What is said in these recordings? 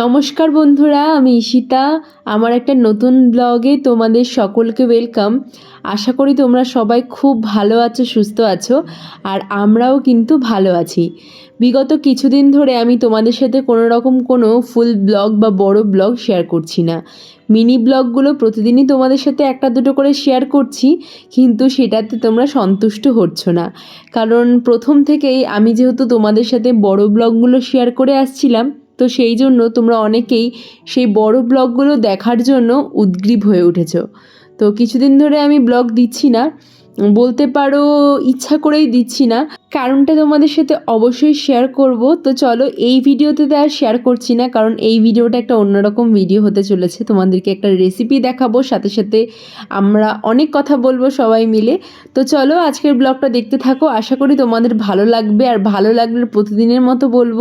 নমস্কার বন্ধুরা, আমি ঈশিতা। আমার একটা নতুন ব্লগে তোমাদের সকলকে ওয়েলকাম আশা করি তোমরা সবাই খুব ভালো আছো, সুস্থ আছো, আর আমরাও কিন্তু ভালো আছি। বিগত কিছুদিন ধরে আমি তোমাদের সাথে কোনো রকম কোনো ফুল ব্লগ বা বড় ব্লগ শেয়ার করছি না। মিনি ব্লগগুলো প্রতিদিনই তোমাদের সাথে একটা দুটো করে শেয়ার করছি, কিন্তু সেটাতে তোমরা সন্তুষ্ট হচ্ছ না। কারণ প্রথম থেকেই আমি যেহেতু তোমাদের সাথে বড় ব্লগগুলো শেয়ার করে আসছিলাম তো সেই জন্য তোমরা অনেকেই সেই বড় ব্লগগুলো দেখার জন্য উদ্গ্রীব হয়ে উঠেছ। তো কিছুদিন ধরে আমি ব্লগ দিচ্ছি না বলতে পারো ইচ্ছা করেই দিচ্ছি না। কারণটা তোমাদের সাথে অবশ্যই শেয়ার করব। তো চলো এই ভিডিওতে তো আর শেয়ার করছি না, কারণ এই ভিডিওটা একটা অন্যরকম ভিডিও হতে চলেছে। তোমাদেরকে একটা রেসিপি দেখাবো, সাথে সাথে আমরা অনেক কথা বলব সবাই মিলে। তো চলো আজকের ব্লগটা দেখতে থাকো। আশা করি তোমাদের ভালো লাগবে। আর ভালো লাগলে প্রতিদিনের মতো বলব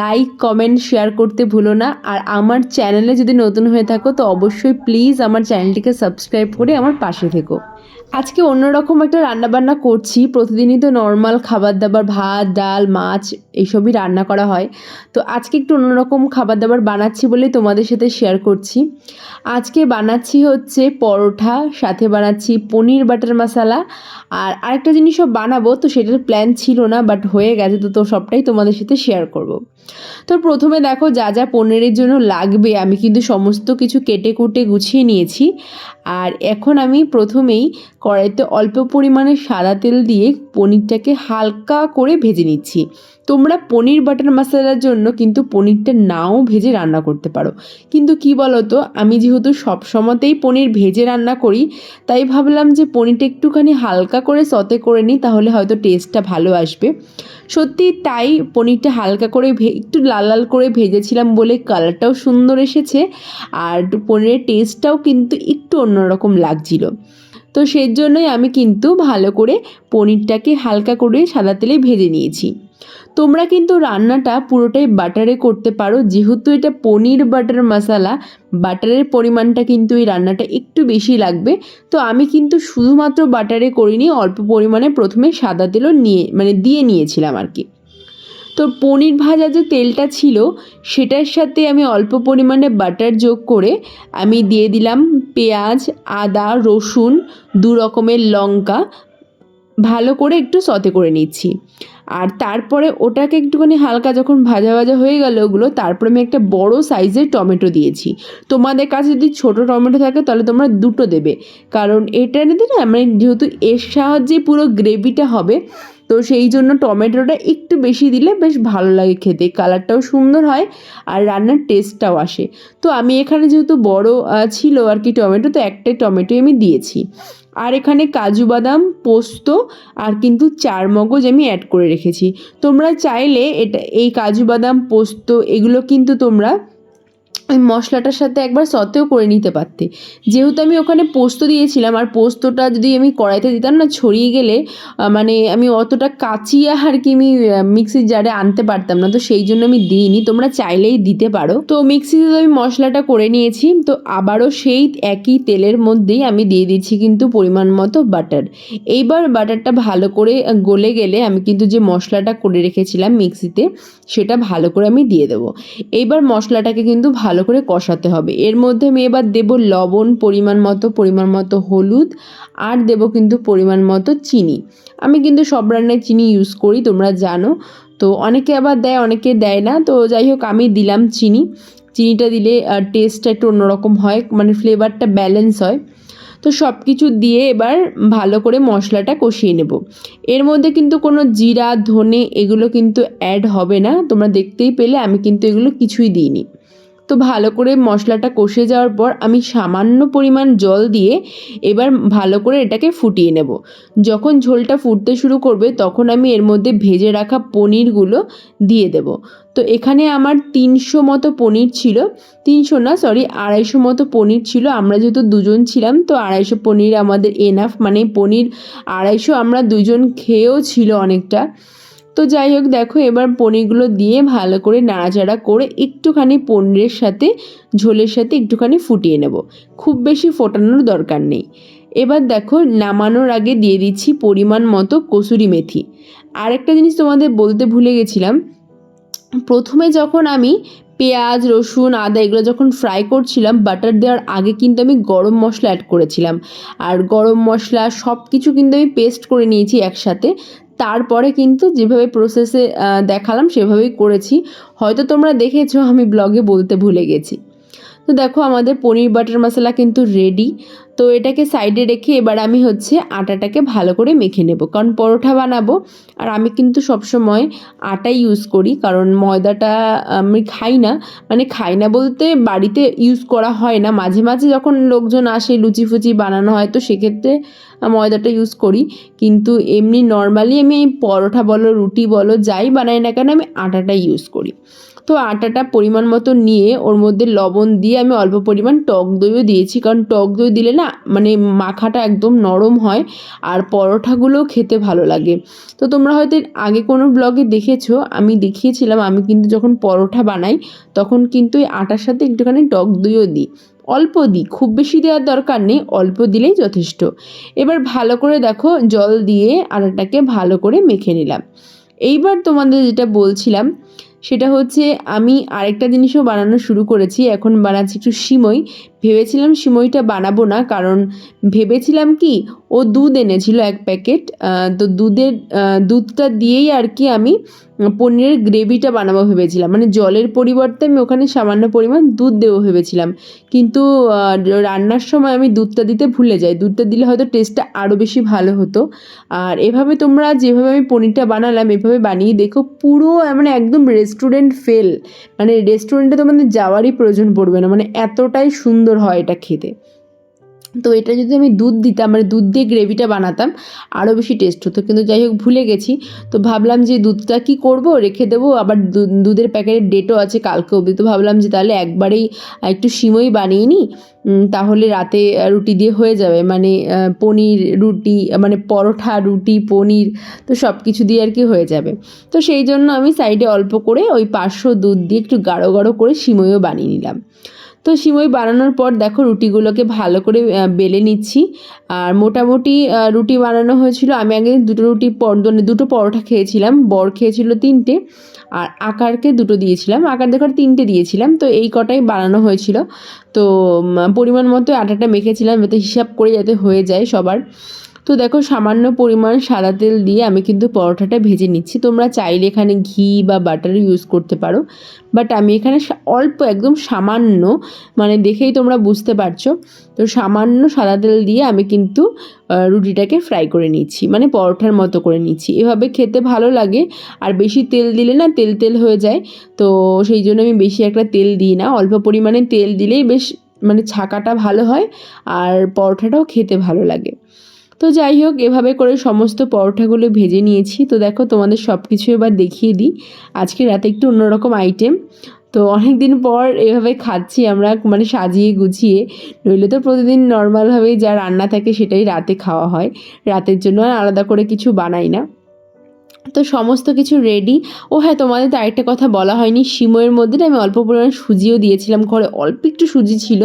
লাইক কমেন্ট শেয়ার করতে ভুলো না। আর আমার চ্যানেলে যদি নতুন হয়ে থাকো, তো অবশ্যই প্লিজ আমার চ্যানেলটিকে সাবস্ক্রাইব করে আমার পাশে থেকো। আজকে অন্যরকম একটা রান্নাবান্না করছি। প্রতিদিনই তো নর্মাল খাবার দাবার ভাত, ডাল, মাছ এইসবই রান্না করা হয়। তো আজকে একটু অন্যরকম খাবার দাবার বানাচ্ছি বলে তোমাদের সাথে শেয়ার করছি। আজকে বানাচ্ছি হচ্ছে পরোঠা, সাথে বানাচ্ছি পনির বাটার মশালা। আর আরেকটা জিনিসও বানাবো, তো সেটার প্ল্যান ছিল না বাট হয়ে গেছে, তো তো সবটাই তোমাদের সাথে শেয়ার করব। তো প্রথমে দেখো যা যা পনিরের জন্য লাগবে, আমি কিন্তু সমস্ত কিছু কেটে কুটে গুছিয়ে নিয়েছি। আর এখন আমি প্রথমেই কড়াইতে অল্প পরিমাণে সাদা তেল দিয়ে পনিরটাকে হালকা করে ভেজে নিচ্ছি। তোমরা পনির বাটার মশলার জন্য কিন্তু পনিরটা নাও ভেজে রান্না করতে পারো। কিন্তু কি বলতো, আমি যেহেতু সব সময়তেই পনির ভেজে রান্না করি, তাই ভাবলাম যে পনিরটা একটুখানি হালকা করে সতে করে নিই, তাহলে হয়তো টেস্টটা ভালো আসবে। সত্যি তাই পনিরটা হালকা করে একটু লাল লাল করে ভেজেছিলাম বলে কালারটাও সুন্দর এসেছে, আর পনিরের টেস্টটাও কিন্তু একটু অন্যরকম লাগছিল। তো সেই জন্যই আমি কিন্তু ভালো করে পনিরটাকে হালকা করে সাদা তেলে ভেজে নিয়েছি। তোমরা কিন্তু রান্নাটা পুরোটাই বাটারে করতে পারো, যেহেতু এটা পনির বাটার মশালা, বাটারের পরিমাণটা কিন্তু এই রান্নাটা একটু বেশি লাগবে। তো আমি কিন্তু শুধুমাত্র বাটারে করিনি, অল্প পরিমাণে প্রথমে সাদা তেলও নিয়ে মানে দিয়ে নিয়েছিলাম আর কি। তো পনির ভাজা যে তেলটা ছিল, সেটার সাথে আমি অল্প পরিমাণে বাটার যোগ করে আমি দিয়ে দিলাম পেঁয়াজ, আদা, রসুন, দু রকমের লঙ্কা, ভালো করে একটু সতে করে নিচ্ছি। আর তারপরে ওটাকে একটুখানি হালকা যখন ভাজা ভাজা হয়ে গেল ওগুলো, তারপরে আমি একটা বড় সাইজের টমেটো দিয়েছি। তোমাদের কাছে যদি ছোট টমেটো থাকে, তাহলে তোমরা দুটো দেবে। কারণ এটা নিতে না মানে যেহেতু এর সাহায্যে পুরো গ্রেভিটা হবে তো সেই জন্য টমেটোটা একটু বেশি দিলে বেশ ভালো লাগে খেতে। কালারটাও সুন্দর হয় আর রান্নার টেস্টটাও আসে। তো আমি এখানে যেহেতু বড় ছিল আর কি টমেটো, তো একটাই টমেটোই আমি দিয়েছি। আর এখানে কাজু বাদাম, পোস্ত আর কিন্তু চার মগজ আমি অ্যাড করে রেখেছি। তোমরা চাইলে এটা, এই কাজু বাদাম, পোস্ত এগুলো কিন্তু তোমরা ওই মশলাটার সাথে একবার সতেও করে নিতে পারতে। যেহেতু আমি ওখানে পোস্ত দিয়েছিলাম, আর পোস্তটা যদি আমি কড়াইতে দিতাম না, ছড়িয়ে গেলে মানে আমি অতটা কাচিয়া আর কি আমি মিক্সির জারে আনতে পারতাম না, তো সেই জন্য আমি দিইনি। তোমরা চাইলেই দিতে পারো। তো মিক্সিতে তো আমি মশলাটা করে নিয়েছি, তো আবারও সেই একই তেলের মধ্যেই আমি দিয়ে দিচ্ছি কিন্তু পরিমাণ মতো বাটার এইবার বাটারটা ভালো করে গলে গেলে আমি কিন্তু যে মশলাটা করে রেখেছিলাম মিক্সিতে সেটা ভালো করে আমি দিয়ে দেবো। এইবার মশলাটাকে কিন্তু ভালো ভালো করে কষাতে হবে। এর মধ্যে আমি এবার দেবো লবণ, পরিমাণ মতো পরিমাণ মতো হলুদ, আর দেবো কিন্তু পরিমাণ মতো চিনি। আমি কিন্তু সব রান্নায় চিনি ইউজ করি, তোমরা জানো। তো অনেকে আবার দেয়, অনেকে দেয় না। তো যাই হোক, আমি দিলাম চিনি। চিনিটা দিলে টেস্টটা একটু অন্যরকম হয় মানে ফ্লেভারটা ব্যালেন্স হয়। তো সব কিছু দিয়ে এবার ভালো করে মশলাটা কষিয়ে নেব। এর মধ্যে কিন্তু কোনো জিরা, ধনে এগুলো কিন্তু অ্যাড হবে না। তোমরা দেখতেই পেলে, আমি কিন্তু এগুলো কিছুই দিইনি। তো ভালো করে মশলাটা কষে যাওয়ার পর আমি সামান্য পরিমাণ জল দিয়ে এবার ভালো করে এটাকে ফুটিয়ে নেব। যখন ঝোলটা ফুটতে শুরু করবে তখন আমি এর মধ্যে ভেজে রাখা পনিরগুলো দিয়ে দেব। তো এখানে আমার তিনশো মতো পনির ছিল। তিনশো না সরি আড়াইশো মতো পনির ছিল। আমরা যেহেতু দুজন ছিলাম, তো আড়াইশো পনির আমাদের এনাফ মানে পনির আড়াইশো আমরা দুজন খেয়েও ছিল অনেকটা। তো যাই হোক, দেখো এবার পনিরগুলো দিয়ে ভালো করে নাড়াচাড়া করে একটুখানি পনিরের সাথে, ঝোলের সাথে একটুখানি ফুটিয়ে নেব। খুব বেশি ফোটানোর দরকার নেই। এবার দেখো, নামানোর আগে দিয়ে দিচ্ছি পরিমাণ মতো কসুরি মেথি। আরেকটা জিনিস তোমাদের বলতে ভুলে গেছিলাম, প্রথমে যখন আমি পেঁয়াজ, রসুন, আদা এগুলো যখন ফ্রাই করছিলাম, বাটার দেওয়ার আগে কিন্তু আমি গরম মশলা অ্যাড করেছিলাম। আর গরম মশলা সব কিছু কিন্তু আমি পেস্ট করে নিয়েছি একসাথে তারপরে কিন্তু যেভাবে প্রসেসে দেখালাম সেভাবেই করেছি। হয়তো তোমরা দেখেছ, আমি ব্লগে বলতে ভুলে গেছি। তো দেখো আমাদের পনির বাটার মশলা কিন্তু রেডি তো এটাকে সাইডে রেখে এবার আমি হচ্ছে আটাটাকে ভালো করে মেখে নেব। কারণ পরোটা বানাবো, আর আমি কিন্তু সবসময় আটাই ইউজ করি, কারণ ময়দাটা আমি খাই না। মানে খাই না বলতে বাড়িতে ইউজ করা হয় না। মাঝে মাঝে যখন লোকজন আসে লুচি ফুচি বানানো হয়, তো সেক্ষেত্রে ময়দাটা ইউজ করি। কিন্তু এমনি নর্মালি আমি পরোটা বলো, রুটি বলো, যাই বানাই না কেন আমি আটাটাই ইউজ করি। তো আটাটা পরিমাণ মতো নিয়ে ওর মধ্যে লবণ দিয়ে আমি অল্প পরিমাণ টক দইও দিয়েছি। কারণ টক দই দিলে না মানে মাখাটা একদম নরম হয় আর পরোঠাগুলোও খেতে ভালো লাগে। তো তোমরা হয়তো আগে কোনো ব্লগে দেখেছ, আমি দেখিয়েছিলাম, আমি কিন্তু যখন পরোঠা বানাই, তখন কিন্তু এই আটার সাথে একটুখানি টক দইও দিই। অল্প দিই, খুব বেশি দেওয়ার দরকার নেই, অল্প দিলেই যথেষ্ট। এবার ভালো করে দেখো, জল দিয়ে আটাটাকে ভালো করে মেখে নিলাম। এইবার তোমাদের যেটা বলছিলাম সেটা হচ্ছে আমি আরেকটা জিনিসও বানানো শুরু করেছি। এখন বানাচ্ছি একটু সিমই। ভেবেছিলাম সিমইটা বানাবো না, কারণ ভেবেছিলাম কি, ও দুধ এনেছিল এক প্যাকেট তো দুধের দুধটা দিয়েই আর কি আমি পনিরের গ্রেভিটা বানাবো ভেবেছিলাম। মানে জলের পরিবর্তে আমি ওখানে সামান্য পরিমাণ দুধ দেবো ভেবেছিলাম। কিন্তু রান্নার সময় আমি দুধটা দিতে ভুলে যাই। দুধটা দিলে হয়তো টেস্টটা আরও বেশি ভালো হতো। আর এভাবে তোমরা যেভাবে আমি পনিরটা বানালাম, এভাবে বানিয়ে দেখো, পুরো মানে একদম রেস্টুরেন্ট ফেল মানে রেস্টুরেন্টে তোমাদের যাওয়ারই প্রয়োজন পড়বে না। মানে এতটাই সুন্দর হয় এটা খেতে। তো এটা যদি আমি দুধ দিতাম মানে দুধ দিয়ে গ্রেভিটা বানাতাম আরও বেশি টেস্ট হতো। কিন্তু যাই হোক, ভুলে গেছি। তো ভাবলাম যে দুধটা কি করব? রেখে দেবো। আবার দুধের প্যাকেটের ডেটও আছে কালকে অবধি। তো ভাবলাম যে তাহলে একবারেই একটু সিমই বানিয়ে নিই। তাহলে রাতে রুটি দিয়ে হয়ে যাবে। মানে পনির রুটি মানে পরোঠা রুটি, পনির, তো সব কিছু দিয়ে আর কি হয়ে যাবে। তো সেই জন্য আমি সাইডে অল্প করে ওই পাঁচশো দুধ দিয়ে একটু গাঢ় গাঢ় করে সিমইও বানিয়ে নিলাম। তো সিমই বানানোর পর দেখো রুটিগুলোকে ভালো করে বেলে নিচ্ছি। আর মোটামুটি রুটি বানানো হয়েছিল। আমি আগে দুটো রুটি মানে দুটো পরোটা খেয়েছিলাম। বর খেয়েছিল তিনটে। আর আকারকে দুটো দিয়েছিলাম। আকার দেখার তিনটে দিয়েছিলাম। তো এই কটাই বানানো হয়েছিল। তো পরিমাণ মতো আটাটা মেখেছিলাম যাতে হিসাব করে যাতে হয়ে যায় সবার। তো দেখো, সামান্য পরিমাণ সাদা তেল দিয়ে আমি কিন্তু পরোটাটা ভেজে নিচ্ছি। তোমরা চাইলে এখানে ঘি বা বাটার ইউজ করতে পারো। বাট আমি এখানে অল্প, একদম সামান্য মানে দেখেই তোমরা বুঝতে পারছ। তো সামান্য সাদা তেল দিয়ে আমি কিন্তু রুটিটাকে ফ্রাই করে নিচ্ছি। মানে পরোটার মতো করে নিচ্ছি। এভাবে খেতে ভালো লাগে। আর বেশি তেল দিলে না, তেল তেল হয়ে যায়। তো সেই জন্য আমি বেশি একটা তেল দিই না। অল্প পরিমাণে তেল দিলেই বেশ মানে ছাকাটা ভালো হয়। আর পরোটাটাও খেতে ভালো লাগে। তো যাই হোক, এভাবে করে সমস্ত পরোঠাগুলো ভেজে নিয়েছি। তো দেখো, তোমাদের সব কিছু এবার দেখিয়ে দিই। আজকে রাতে একটু অন্যরকম আইটেম তো অনেক দিন পর এভাবে খাচ্ছি আমরা মানে সাজিয়ে গুছিয়ে। নইলে তো প্রতিদিন নর্মালভাবেই যা রান্না থাকে সেটাই রাতে খাওয়া হয়। রাতের জন্য আলাদা করে কিছু বানাই না। তো সমস্ত কিছু রেডি ও হ্যাঁ তোমাদের তো আরেকটা কথা বলা হয়নি। সিময়ের মধ্যে আমি অল্প পরিমাণে সুজিও দিয়েছিলাম। ঘরে অল্প একটু সুজি ছিল,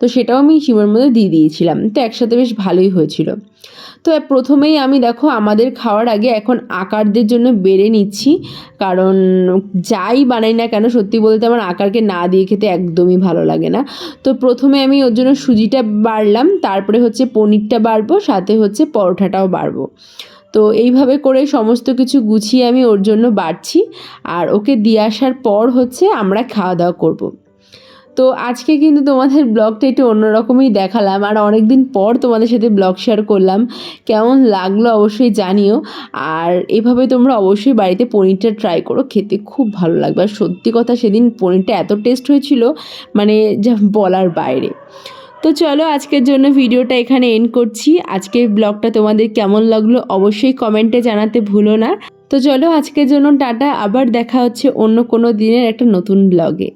তো সেটাও আমি সিময়ের মধ্যে দিয়ে দিয়েছিলাম। তো একসাথে বেশ ভালোই হয়েছিল। তো প্রথমেই আমি দেখো, আমাদের খাওয়ার আগে এখন আকারদের জন্য বেড়ে নিচ্ছি। কারণ যাই বানাই না কেন, সত্যি বলতে আমার আকারকে না দিয়ে খেতে একদমই ভালো লাগে না। তো প্রথমে আমি ওর জন্য সুজিটা বাড়লাম, তারপরে হচ্ছে পনিরটা বাড়বো, সাথে হচ্ছে পরোঠাটাও বাড়বো। তো এইভাবে করে সমস্ত কিছু গুছিয়ে আমি ওর জন্য বাড়ছি। আর ওকে দিয়ে আসার পর হচ্ছে আমরা খাওয়া দাওয়া করব। তো আজকে কিন্তু তোমাদের ব্লগটা একটু অন্যরকমই দেখালাম। আর অনেক দিন পর তোমাদের সাথে ব্লগ শেয়ার করলাম। কেমন লাগল অবশ্যই জানিও। আর এভাবে তোমরা অবশ্যই বাড়িতে পনিরটা ট্রাই করো। খেতে খুব ভালো লাগবে। আর সত্যি কথা সেদিন পনিরটা এত টেস্ট হয়েছিল মানে যা বলার বাইরে। তো চলো আজকের জন্য ভিডিওটা এখানে এন্ড করছি। আজকের ব্লগটা তোমাদের কেমন লাগল অবশ্যই কমেন্টে জানাতে ভুলো না। তো চলো আজকের জন্য টাটা, আবার দেখা হচ্ছে অন্য কোনো দিনের একটা নতুন ব্লগে